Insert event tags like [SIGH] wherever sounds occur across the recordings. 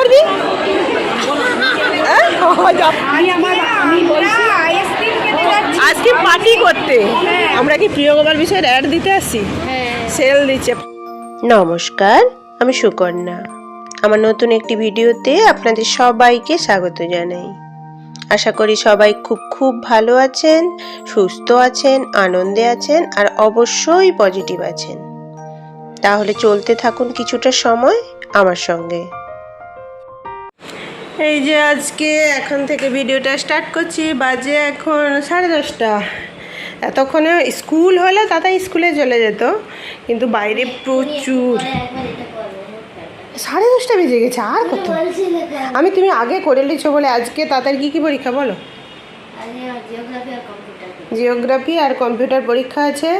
করবি? হ্যাঁ? আজকে পার্টি করতে। আমরা কি প্রিয় গোপাল বিষয়ের অ্যাড দিতে আসছি সেল দিচ্ছে। নমস্কার আমি সুকন্যা। আমার নতুন একটি ভিডিওতে আপনাদের সবাইকে স্বাগত জানাই। আশা করি সবাই খুব খুব ভালো আছেন সুস্থ আছেন আনন্দে আছেন আর অবশ্যই পজিটিভ আছেন। তাহলে চলতে থাকুন কিছুটা সময় আমার সঙ্গে। এই যে আজকে এখন থেকে ভিডিওটা স্টার্ট করছি, বাজে এখন সাড়ে দশটা। এতক্ষণে স্কুল হলে তাড়াতাড়ি স্কুলে চলে যেত, কিন্তু বাইরে প্রচুর। সাড়ে দশটা বেজে গেছে, আর কত? আমি তুমি আগে করে লিছো বলে আজকে তাড়াতাড়ি কী কী পরীক্ষা বলো? জিওগ্রাফি আর কম্পিউটার পরীক্ষা আছে।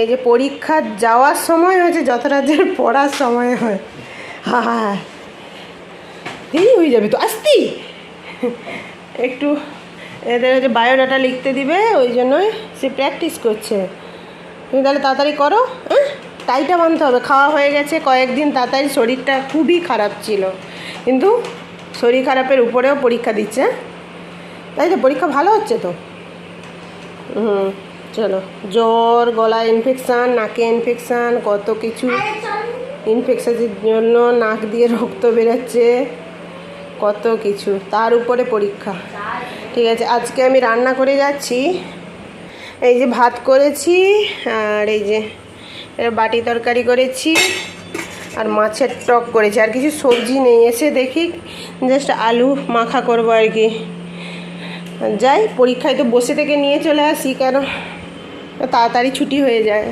এই যে পরীক্ষা যাওয়ার সময় হয়েছে যত রাজ্যের পড়ার সময় হয়। হ্যাঁ দেরি হয়ে যাবে তো আসতি। একটু এদের যে বায়োডাটা লিখতে দিবে ওই জন্যই সে প্র্যাকটিস করছে। তুমি তাহলে তাড়াতাড়ি করো হ্যাঁ টাইটা বানতে হবে। খাওয়া হয়ে গেছে কয়েকদিন তাড়াতাড়ি শরীরটা খুবই খারাপ ছিল। কিন্তু শরীর খারাপের উপরেও পরীক্ষা দিচ্ছে হ্যাঁ? তাই তো পরীক্ষা ভালো হচ্ছে তো? হুম চলো। জ্বর গলা ইনফেকশান নাকে ইনফেকশান কত কিছু ইনফেকশানের জন্য নাক দিয়ে রক্ত বেরোচ্ছে। কত কিছু, তার উপরে পরীক্ষা। ঠিক আছে, আজকে আমি রান্না করে যাচ্ছি। এই যে ভাত করেছি, আর এই যে বাটি তরকারি করেছি, আর মাছের টক করেছি। আর কিছু সবজি নেই, এসে দেখি জাস্ট আলু মাখা করব আর কি। যাই, পরীক্ষায় তো বসে থেকে নিয়ে চলে আসি, কেন? তাড়াতাড়ি ছুটি হয়ে যায়।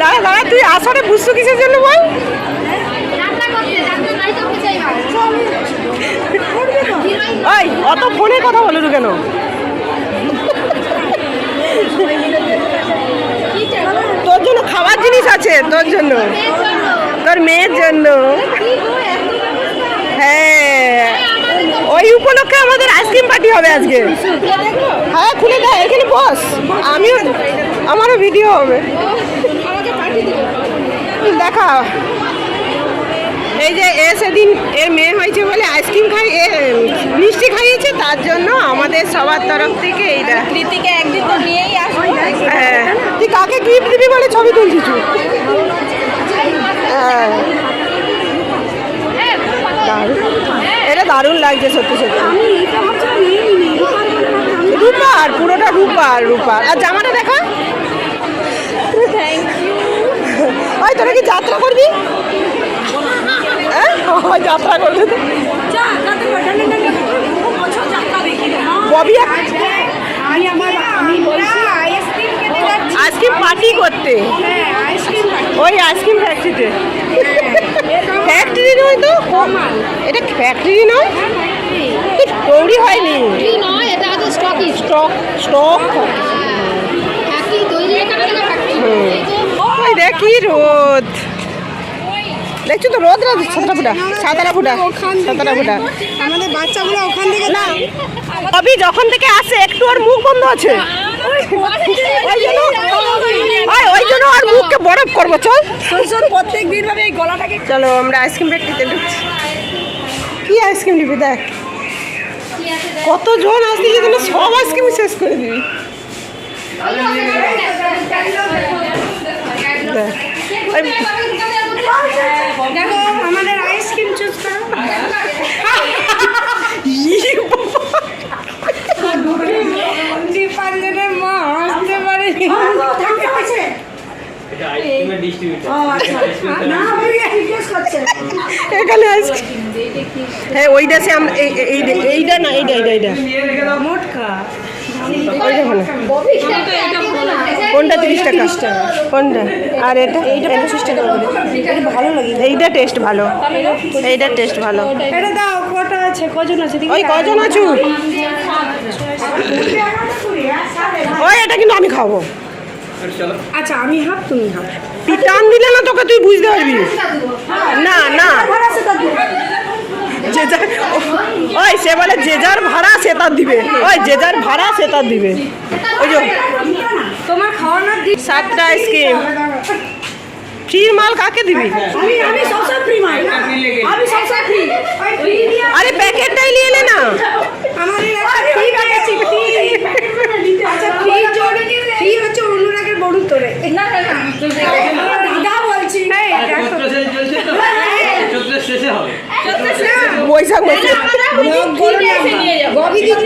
দাঁড়া দাঁড়া, তুই আসরে বুঝছ কিসের জন্য বল? ওই অত ফোনে কথা বলো কেন? তোর জন্য খাবার জিনিস আছে, তোর জন্য। তোর মেয়ের জন্য। হ্যাঁ। ওই উপলক্ষে আমাদের আইসক্রিম পার্টি হবে আজকে। হ্যাঁ খুলে দেয় এখানে বস। আমিও আমারও ভিডিও হবে। দেখা। এই যে এ সেদিন এর মেয়ে হয়েছে বলে আইসক্রিম খাই এ মিষ্টি খাইয়েছে তার জন্য আমাদের সবার তরফ থেকে এইটা কৃতিকে একদিন তো নিয়েই আসব। হ্যাঁ। তুই কাকে গিফট দিবি বলে ছবি তুলছিস হ্যাঁ। এটা দারুণ লাগছে সত্যি সত্যি। রূপার পুরোটা রূপার রূপার। আর জামাটা দেখা? ওই তোরা কি যাত্রা করবি? হ্যাঁ? যাত্রা ববি আমি বলছি আইসক্রিম পার্টি করতে। হ্যাঁ আইসক্রিম ওই আইসক্রিম ফ্যাক্টরিতে ফ্যাক্টরি নয় তো? এটা ফ্যাক্টরি নয়? তৈরি হয়নি। স্টক স্টক ফ্যাক্টরি ওই দেখি রোদ। দেখছ তো রোদ রোদ সাতটা ফুটা সাতারা ফুটা সাতারা ফুটা। আমাদের বাচ্চাগুলো ওখান থেকে না কবি যখন থেকে আসে একটু আর মুখ বন্ধ আছে। ওই জন্য ওই ওই জন্য আর মুখকে বরফ করব চল। প্রত্যেক দিন ভাবে এই গলাটাকে চলো আমরা আইসক্রিম ফ্যাক্টরিতে ঢুকছি। কি আইসক্রিম নিবি দেখ। কত জন আসছে যে তুমি সব আইসক্রিম শেষ করে দিবি। দেখ। দেখো আমাদের আইসক্রিম চুজ করো। দীপাঞ্জনের মা আসতে পারে এটা আইসক্রিমের ডিস্ট্রিবিউটর না আমি জিজ্ঞেস করছে এখানে হ্যাঁ ওইটা সে আমরা এই- এই- এইটা এইটা না এইটা এইটা এইটা। মোটকা। ওইটা ভালো। কোনটা তিরিশ টাকা? কোনটা? আর এটা? এইটা পঁচিশ টাকা ভালো লাগে। এইটা টেস্ট ভালো। এইটার টেস্ট ভালো। এটা দাও কটা আছে? কজন আছে? ওই কজন আছো? ওই এটা কিন্তু আমি খাব। আচ্ছা আমি হাফ তুমি হাফ। টান দিলে না তোকে তুই বুঝতে পারবি? না না। যে যার ওই সে বলে যে যার ভাড়া সে তার দিবে। ওই যে যার ভাড়া সে তার দিবে। ওই যে তোমার খাওয়ানোর দিক সাতটা আইসক্রিম। ফ্রির মাল কাকে দিবি? আমি আমি সবসময় ফ্রি মাল আমি সবসময় ফ্রি ফ্রি আরে প্যাকেটটাই নিয়ে এলে না। আমাদের একটা ফ্রি প্যাকেজ ফ্রি। আচ্ছা ফ্রি ফ্রি হচ্ছে অনুরাগের বড়ুর তোরে। না না না দাদা বলছি। চৈত্র শেষে হবে। বৈশাখ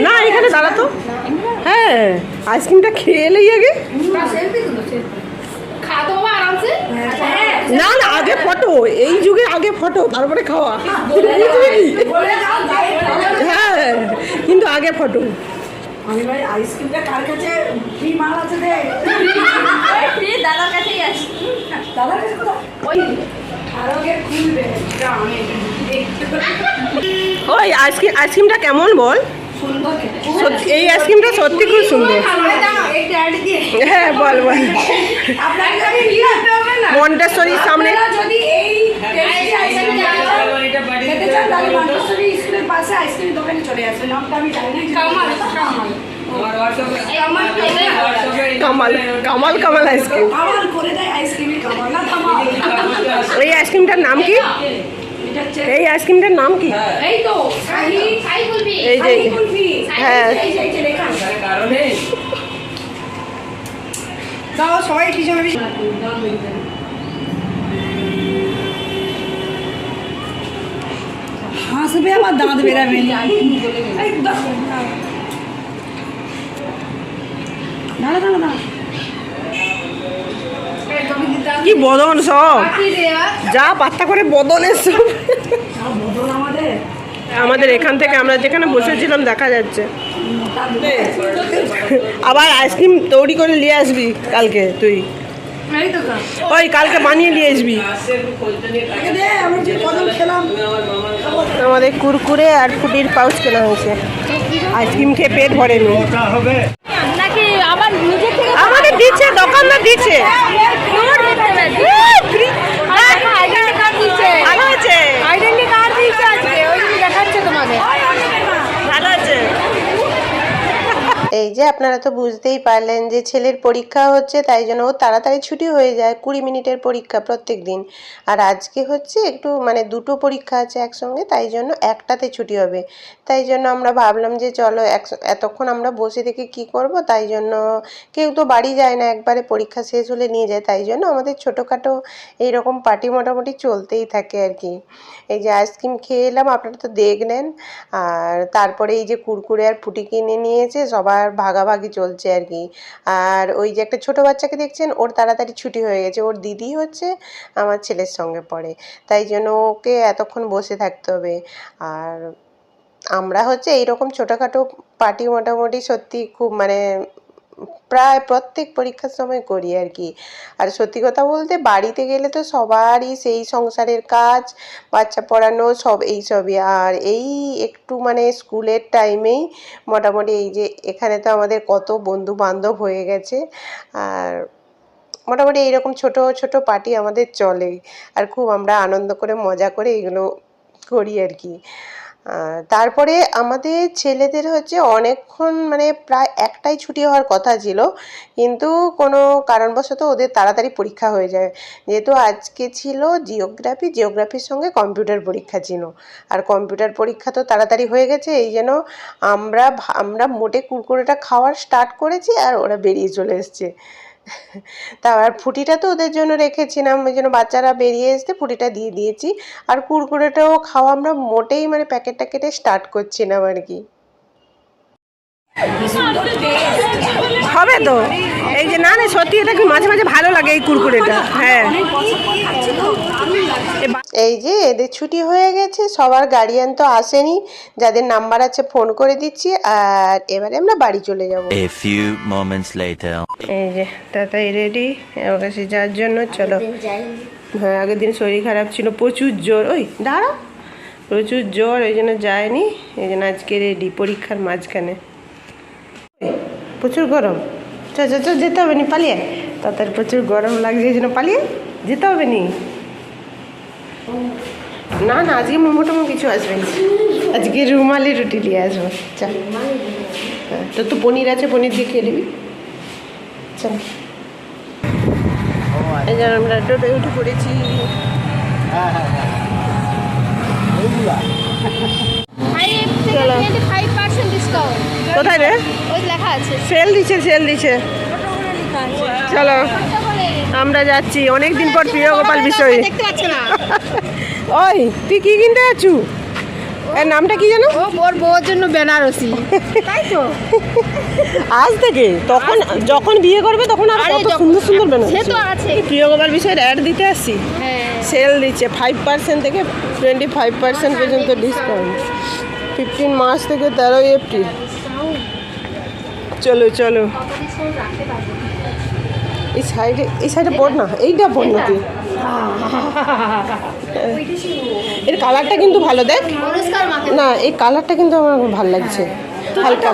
না এখানে দাঁড়া তো। হ্যাঁ আইসক্রিমটা খেয়ে এলেই আগে না না আগে ফটো এই যুগে আগে ফটো তারপরে খাওয়া। হ্যাঁ কিন্তু আগে ফটো। আমি ভাই আইসক্রিমটা কার কাছে? ফ্রি মাল আছে দে? দাদার কাছেই আছে। দাদার কাছে ওই আইসক্রিম আইসক্রিমটা কেমন বল? এই আইসক্রিমটা সত্যি খুব সুন্দর একটু অ্যাড দিয়ে হ্যাঁ বল বল আপনাকে আমি কি করতে হবে না মন্টেশ্বরীর সামনে আপনারা যদি এই টেস্টি আইসক্রিম খেতে চান তাহলে মন্টেশ্বরী স্কুলের পাশে আইসক্রিম দোকানে চলে আসবেন নামটা আমি জানি না কামাল কামাল আমার হোয়াটসঅ্যাপে কামাল হোয়াটসঅ্যাপে কামাল কামাল কামাল আইসক্রিম কামাল করে দেয় আইসক্রিমের কামাল না কামাল এই আইসক্রিমটার নাম কি এটা হচ্ছে এই আইসক্রিমটার নাম কি এই তো শাহি সাই বলবি এই যে হ্যাঁ। এই যে এই যে লেখা। আছে। কারণে। দাও সবাই পিছনে হাসবে আবার দাঁত বেরাবে। দাঁড়া দাঁড়া দাঁড়া। কি বদন সব? যা পাত্তা করে বদনের সব আমাদের। আমাদের এখান থেকে আমরা যেখানে বসেছিলাম দেখা যাচ্ছে। আবার আইসক্রিম তৈরি করে নিয়ে আসবি কালকে তুই। ওই কালকে বানিয়ে নিয়ে আসবি। আমাদের কুরকুরে আর ফুটির পাউচ কেনা হয়েছে। আইসক্রিম খেয়ে পেট নিজে থেকে আমাদের দিচ্ছে দোকানদার দিচ্ছে আইডেন্টি কার্ড দিচ্ছে ভালো আছে আইডেন্টি কার্ড দিচ্ছে আজকে ওই জন্য দেখাচ্ছে তোমাদের ভালো আছে এই যে আপনারা তো বুঝতেই পারলেন যে ছেলের পরীক্ষা হচ্ছে, তাই জন্য ও তাড়াতাড়ি ছুটি হয়ে যায় কুড়ি মিনিটের পরীক্ষা প্রত্যেক দিন। আর আজকে হচ্ছে একটু মানে দুটো পরীক্ষা আছে একসঙ্গে, তাই জন্য একটাতে ছুটি হবে। তাই জন্য আমরা ভাবলাম যে চলো এক, এতক্ষণ আমরা বসে থেকে কি করব, তাই জন্য কেউ তো বাড়ি যায় না, একবারে পরীক্ষা শেষ হলে নিয়ে যায়। তাই জন্য আমাদের ছোটোখাটো এইরকম পার্টি মোটামুটি চলতেই থাকে আর কি। এই যে আইসক্রিম খেয়ে এলাম, আপনারা তো দেখলেন। আর তারপরে এই যে কুরকুরে আর ফুটি কিনে নিয়েছে সবার ভাগাভাগি চলছে আর কি। আর ওই যে একটা ছোট বাচ্চাকে দেখছেন, ওর তাড়াতাড়ি ছুটি হয়ে গেছে, ওর দিদি হচ্ছে আমার ছেলের সঙ্গে পড়ে। তাই জন্য ওকে এতক্ষণ বসে থাকতে হবে। আর আমরা হচ্ছে এইরকম ছোটোখাটো পার্টি মোটামুটি সত্যি খুব মানে প্রায় প্রত্যেক পরীক্ষার সময় করি আর কি। আর সত্যি কথা বলতে বাড়িতে গেলে তো সবারই সেই সংসারের কাজ, বাচ্চা পড়ানো সব এই সবই। আর এই একটু মানে স্কুলের টাইমেই মোটামুটি এই যে এখানে তো আমাদের কত বন্ধু বান্ধব হয়ে গেছে। আর মোটামুটি এইরকম ছোট ছোট পার্টি আমাদের চলে আর খুব আমরা আনন্দ করে, মজা করে এগুলো করি আর কি। তারপরে আমাদের ছেলেদের হচ্ছে অনেকক্ষণ মানে প্রায় একটাই ছুটি হওয়ার কথা ছিল, কিন্তু কোনো কারণবশত ওদের তাড়াতাড়ি পরীক্ষা হয়ে যায়। যেহেতু আজকে ছিল জিওগ্রাফি, জিওগ্রাফির সঙ্গে কম্পিউটার পরীক্ষা ছিল। আর কম্পিউটার পরীক্ষা তো তাড়াতাড়ি হয়ে গেছে, এই জন্য আমরা আমরা মোটে কুরকুরেটা খাওয়ার স্টার্ট করেছি আর ওরা বেরিয়ে চলে এসছে। তা আর ফুটিটা তো ওদের জন্য রেখেছিলাম, ওই জন্য বাচ্চারা বেরিয়ে এসতে ফুটিটা দিয়ে দিয়েছি। আর কুরকুরেটাও খাওয়া আমরা মোটেই মানে প্যাকেটটা কেটে স্টার্ট করছিলাম আর কি। হবে তো। এই যে না না সত্যি এটা কি মাঝে মাঝে ভালো লাগে এই কুরকুরেটা? হ্যাঁ। এই যে এদের ছুটি হয়ে গেছে সবার গার্ডিয়ান তো আসেনি যাদের নাম্বার আছে ফোন করে দিচ্ছি আর এবারে আমরা বাড়ি চলে যাব। A few moments later. এই যে তাতাই রেডি আমার কাছে যাওয়ার জন্য চলো। হ্যাঁ আগের দিন শরীর খারাপ ছিল প্রচুর জ্বর। ওই দাঁড়া প্রচুর জ্বর ওই জন্য যায়নি এই জন্য আজকে রেডি পরীক্ষার মাঝখানে। প্রচুর গরম। চ চ চ যেতে হবে নি পালিয়ে। তাড়াতাড়ি প্রচুর গরম লাগছে এই জন্য পালিয়ে যেতে হবে নি। না না আজকে মোমো কিছু আসবে না। আজকে রুমালি রুটি নিয়ে আসব। চা হ্যাঁ তোর তো পনির আছে পনির দিয়ে খেয়ে নিবি। চল। এই যে আমরা টোটোয় উঠে পড়েছি। চলো। কোথায় রে? লেখা আছে। সেল দিচ্ছে সেল দিচ্ছে। চলো আমরা যাচ্ছি। অনেক দিন পর প্রিয় গোপাল বিষয় ওই তুই কি কিনতে যাচ্ছু? এর নামটা কি জানো? ওর বউর জন্য বেনারসি। [LAUGHS] তাই তো। আজ থেকে তখন যখন বিয়ে করবে তখন আর কত সুন্দর সুন্দর সে তো আছে। প্রিয় গোপাল বিষয়ের অ্যাড দিতে আসছি? হ্যাঁ। সেল দিচ্ছে। ফাইভ পার্সেন্ট থেকে টোয়েন্টি ফাইভ পার্সেন্ট পর্যন্ত ডিসকাউন্ট ফিফটিন মার্চ থেকে তেরোই এপ্রিল। চলো চলো। এই সাইডে এই সাইডে পড় না এইটা পড় না তুই এর কালারটা কিন্তু ভালো দেখ। না এই কালারটা কিন্তু আমার খুব ভালো লাগছে। হালকা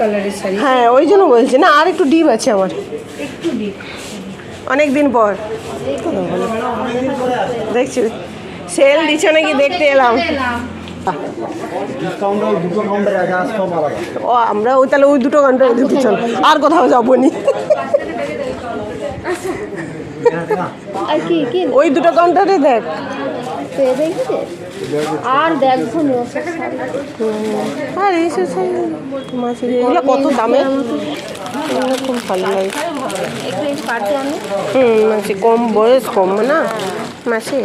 কালার হ্যাঁ ওই জন্য বলছি। না আর একটু ডিপ আছে আমার। একটু ডিপ অনেক দিন পর দেখছি। সেল দিচ্ছে নাকি দেখতে এলাম। ও আমরা ওই তাহলে ওই দুটো ঘণ্টা ঢুকি চল আর কোথাও যাব নি। আর কি কি? ওই দুটো কাউন্টারে দেখ। আর দেখব এগুলো কত দামে? খুব ভালো লাগে। হুম কম বয়স কম না? মাসি?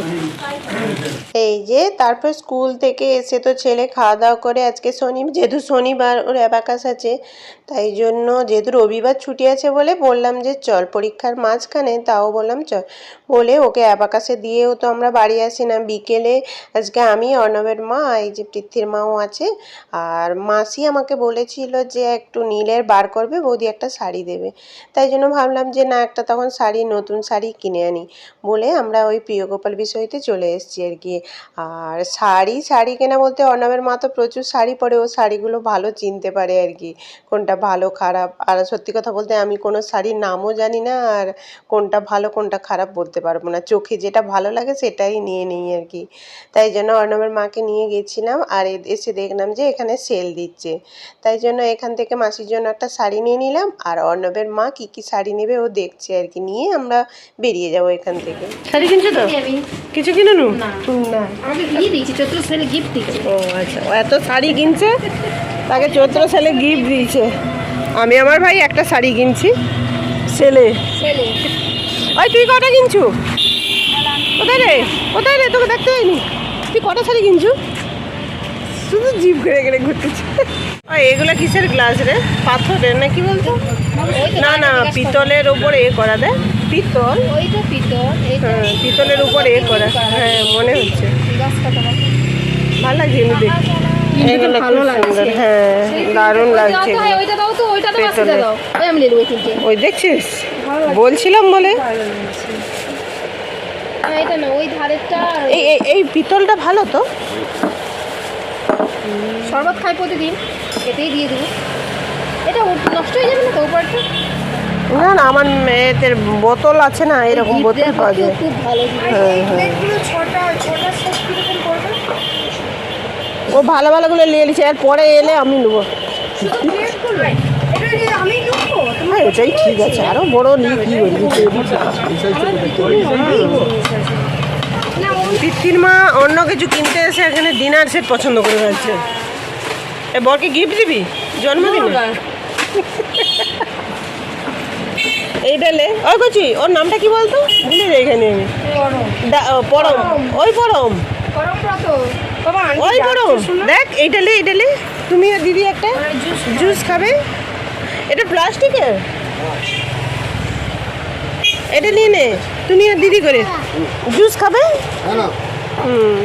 এই যে, তারপর স্কুল থেকে এসে তো ছেলে খাওয়া দাওয়া করে আজকে শনি, যেহেতু শনিবার ওর অ্যাবাকাস আছে, তাই জন্য যেহেতু রবিবার ছুটি আছে বলে বললাম যে চল পরীক্ষার মাঝখানে, তাও বললাম চল। বলে ওকে অ্যাবাকাসে দিয়েও তো আমরা বাড়ি আসি না। বিকেলে আজকে আমি, অর্ণবের মা, এই যে পৃথ্বীর মাও আছে, আর মাসি আমাকে বলেছিল যে একটু নীলের বার করবে, বৌদি একটা শাড়ি দেবে। তাই জন্য ভাবলাম যে না, একটা তখন শাড়ি, নতুন শাড়ি কিনে আনি। বলে আমরা ওই প্রিয়গোপাল বিষয়তে চলে এসেছি আর কি। আর শাড়ি শাড়ি কেনা বলতে অর্ণবের মা তো প্রচুর শাড়ি পরে, ও শাড়িগুলো ভালো চিনতে পারে আর কি। কোনটা ভালো, খারাপ? আর সত্যি কথা বলতে আমি কোনো শাড়ির নামও জানি না, আর কোনটা ভালো, কোনটা খারাপ বলতে পারব না। চোখে যেটা ভালো লাগে সেটাই নিয়ে নিই আর কি। তাই জন্য অর্ণবের মাকে নিয়ে গেছিলাম আর এসে দেখলাম যে এখানে সেল দিচ্ছে। তাই জন্য এখান থেকে মাসির জন্য একটা শাড়ি নিয়ে নিলাম। আর অর্ণবের মা কি কি শাড়ি নেবে ও দেখছে আর কি। নিয়ে আমরা বেরিয়ে যাব এখান থেকে। শাড়ি কিনছো তো? আমি। কিছু কিনে নু? না। আমাকে দিয়ে দিয়েছি চৈত্র ছেলে গিফট দিয়েছে। ও আচ্ছা। ও এত শাড়ি কিনছে? তাকে চৈত্র সেলে গিফট দিয়েছে। আমি আমার ভাই একটা শাড়ি কিনছি। সেলে। ছেলে ওই তুই কটা কিনছু? কোথায় রে? কোথায় রে? তোকে দেখতে পাইনি। তুই কটা শাড়ি কিনছু? শুধু জিপ ঘুরে ঘুরে ঘুরতেছে। এগুলো কিসের গ্লাস রে? পাথরের না কি বলতো? না না পিতলের উপরে এ করা দেয় পিতল? পিতল হ্যাঁ পিতলের উপরে এ করা। হ্যাঁ মনে হচ্ছে। ভালো লাগছে এগুলো দেখতে। এগুলো খুব সুন্দর। হ্যাঁ দারুণ লাগছে। দাও ওই দেখছিস? বলছিলাম বলে। হ্যাঁ এই পিতলটা ভালো তো? শরবত খাই প্রতিদিন এতেই দিয়ে দেবো এটা নষ্ট হয়ে যাবে না তো উপরটা না না আমার মেয়েদের বোতল আছে না এরকম বোতল পাওয়া যায় খুব ভালো। হ্যাঁ হ্যাঁ ও ভালো ভালোগুলো নিয়ে নিচ্ছে এর পরে এলে আমি নেব হ্যাঁ এটাই ঠিক আছে আরও বড় নিয়ে কি বলবি মা অন্য কিছু কিনতে এসে এখানে ডিনার সেট পছন্দ করে ফেলছে এ বরকে গিফট দিবি? জন্মদিন এইটা লে। ওই কচি ওর নামটা কি বলতো? ভুলে যাই এখানে আমি। পরম। ওই পরম। ওই পরম। দেখ এইটা লে এইটা লে। তুমি আর দিদি একটা জুস খাবে। এটা প্লাস্টিকের? এটা নিয়ে নে। তুমি আর দিদি করে। জুস খাবে? হ্যাঁ হুম।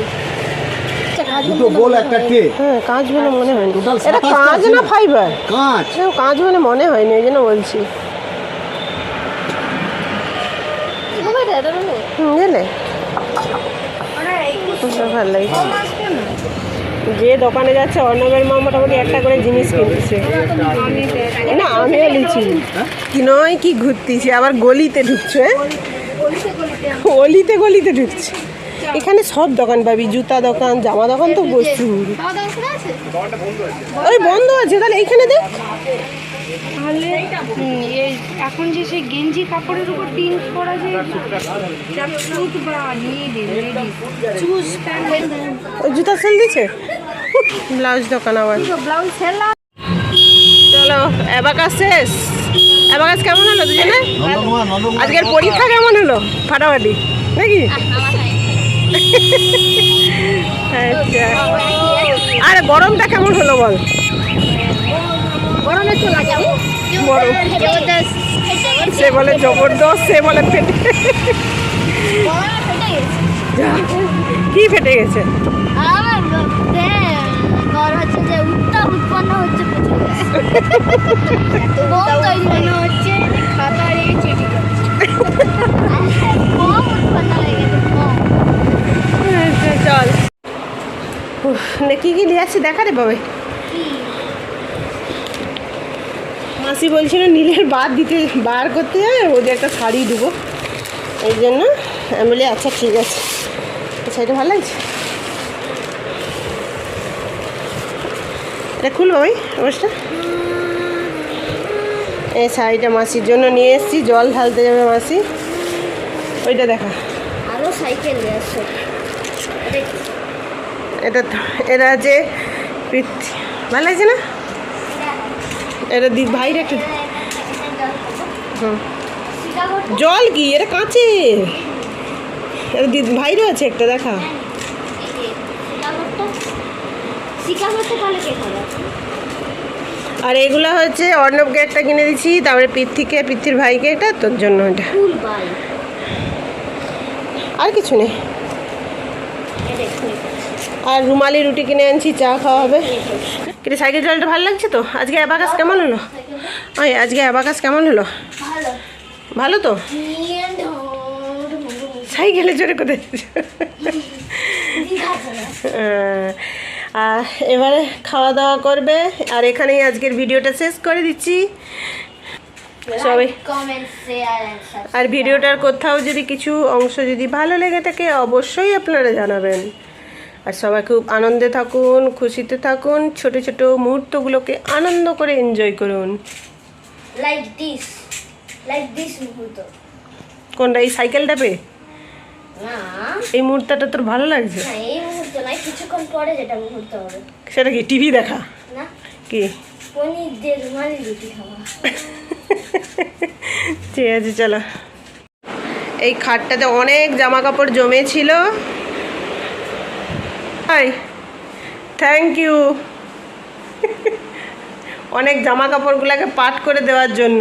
দুটো গোল একটা ট্রে হ্যাঁ কাঁচ বলে মনে হয়নি এটা কাঁচ না ফাইবার? কাঁচ। কাঁচ বলে মনে হয়নি ওই জন্য বলছি। বুঝলে ভালো লাগছে। যে দোকানে যাচ্ছে অর্ণবের মা মোটামুটি একটা করে জিনিস কিনতেছে না আমিও লিচি। কি নয় কি ঘুরতেছি আবার গলিতে ঢুকছে অলিতে গলিতে ঢুকছে। এখানে সব দোকান পাবি জুতা দোকান জামা দোকান তো প্রচুর। আছে ওই বন্ধ আছে তাহলে এইখানে দেখ তাহলে হুম, এই এখন যে সেই গেঞ্জি কাপড়ের উপর প্রিন্ট করা যে সুট বা চুজ প্যান্ট জুতা সেল দিচ্ছে ব্লাউজ দোকান আবার। ব্লাউজ সেলা চলো অ্যাবাকাস শেষ। অ্যাবাকাস কেমন হলো দুজনে? আজকের পরীক্ষা কেমন হলো? ফাটাফাটি নাকি? আচ্ছা। আর গরমটা কেমন হলো বল? গরমে তো লাগে। গরম। সে বলে জবরদস্ত সে বলে ফেটে। কি ফেটে গেছে? হচ্ছে যে উত্তাপ উৎপন্ন হচ্ছে [LAUGHS] বোম তৈরি হচ্ছে খাতার এই চিঠি বোম উৎপন্ন হয়ে গেছে বোম আচ্ছা, চল উফ, নে কি কি নিয়ে আসছি দেখা রে বাবা। মাসি বলছিল নীলের বার দিতে বার করতে যাবে ওদের একটা শাড়ি দেবো। এই জন্য আমি বলি আচ্ছা ঠিক আছে। শাড়িটা ভালো লাগছে? এটা খুলবো ওই অবস্থা এই শাড়িটা মাসির জন্য নিয়ে এসেছি জল ঢালতে যাবে মাসি। ওইটা দেখা। আরও সাইকেল নিয়ে আসছো এটা এটা আছে ভালো লাগছে না? এটা দি ভাইরে একটা জল কি? এটা কাঁচে। এটা দি ভাইরও আছে একটা দেখা। আর এগুলো হচ্ছে অর্ণবকে একটা কিনে দিচ্ছি তারপরে পৃথ্বীকে পৃথ্বীর ভাইকে এটা তোর জন্য এটা। আর কিছু নেই। আর রুমালি রুটি কিনে আনছি চা খাওয়া হবে কিন্তু সাইকেল চালাতে ভালো লাগছে তো? আজকে অ্যাবাকাস কেমন হলো? ওই আজকে অ্যাবাকাস কেমন হলো? ভালো। তো? সাইকেলে চড়ে কোথায়? আর এবারে খাওয়া দাওয়া করবে আর এখানেই আজকের ভিডিওটা শেষ করে দিচ্ছি। সবাই আর ভিডিওটার কোথাও যদি কিছু অংশ যদি ভালো লেগে থাকে অবশ্যই আপনারা জানাবেন। আর সবাই খুব আনন্দে থাকুন খুশিতে থাকুন ছোট ছোট মুহূর্তগুলোকে আনন্দ করে এনজয় করুন। লাইক দিস লাইক দিস মুহূর্ত। কোনটা এই সাইকেলটা পেয়ে এই মুহূর্তটা তোর ভালো লাগছে? এই মুহূর্ত নয় কিছুক্ষণ পরে যেটা মুহূর্ত হবে। সেটা কি টিভি দেখা? না। কি? পনির দিয়ে রুমালি রুটি খাওয়া। ঠিক আছে চলো। এই খাটটাতে অনেক জামা কাপড় জমেছিল। হাই থ্যাংক ইউ অনেক জামা কাপড়গুলোকে পাট করে দেওয়ার জন্য।